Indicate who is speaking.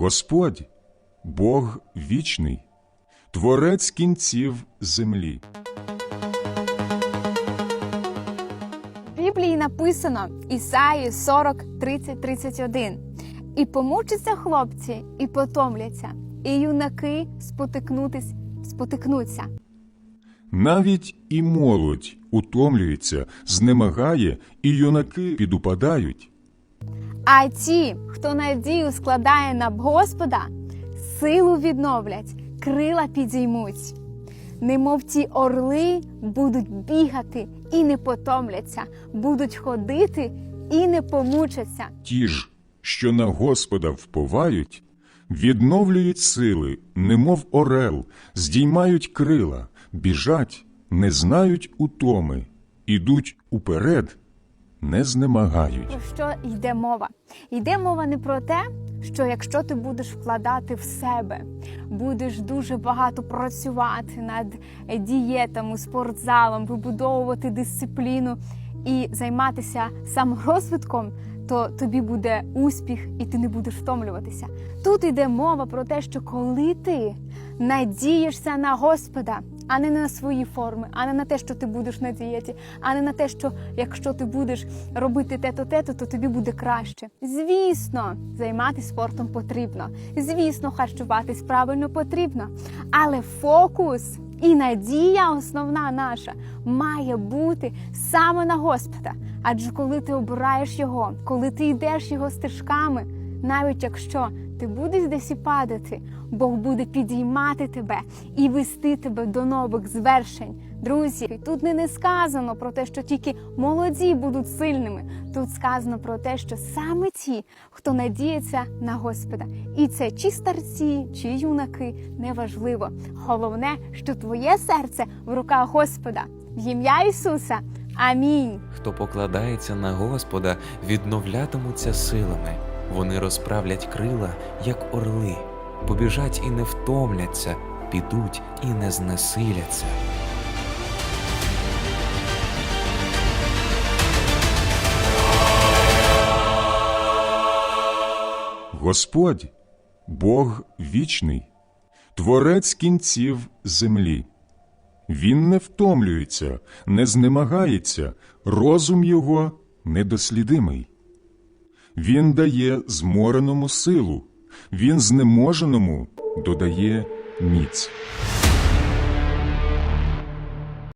Speaker 1: Господь, Бог вічний, Творець кінців землі.
Speaker 2: В Біблії написано Ісаї 40, 30, 31. І помучаться хлопці, і потомляться, і юнаки спотикнутись, спотикнуться.
Speaker 1: Навіть і молодь утомлюється, знемагає, і юнаки підупадають.
Speaker 2: А ті, хто надію складає на Господа, силу відновлять, крила підіймуть. Немов ті орли будуть бігати і не потомляться, будуть ходити і не помучаться.
Speaker 1: Ті ж, що на Господа вповають, відновлюють сили, немов орел, здіймають крила, біжать, не знають утоми, ідуть уперед, не знемагають.
Speaker 2: Про що йде мова? Йде мова не про те, що якщо ти будеш вкладати в себе, будеш дуже багато працювати над дієтами, спортзалом, вибудовувати дисципліну і займатися саморозвитком, то тобі буде успіх і ти не будеш втомлюватися. Тут йде мова про те, що коли ти надієшся на Господа, а не на свої форми, а не на те, що ти будеш на дієті, а не на те, що якщо ти будеш робити те-то, те-то, то тобі буде краще. Звісно, займатися спортом потрібно. Звісно, харчуватись правильно потрібно. Але фокус і надія основна наша має бути саме на Господа. Адже коли ти обираєш його, коли ти йдеш його стежками, навіть якщо ти будеш десь і падати, Бог буде підіймати тебе і вести тебе до нових звершень. Друзі, тут не, сказано про те, що тільки молоді будуть сильними. Тут сказано про те, що саме ті, хто надіється на Господа, і це чи старці, чи юнаки, неважливо. Головне, що твоє серце в руках Господа. В ім'я Ісуса. Амінь.
Speaker 3: Хто покладається на Господа, відновлятимуться силами. Вони розправлять крила, як орли, побіжать і не втомляться, підуть і не знесиляться.
Speaker 1: Господь, Бог вічний, Творець кінців землі. Він не втомлюється, не знемагається, розум його недослідимий. Він дає змореному силу, він знеможеному додає міць.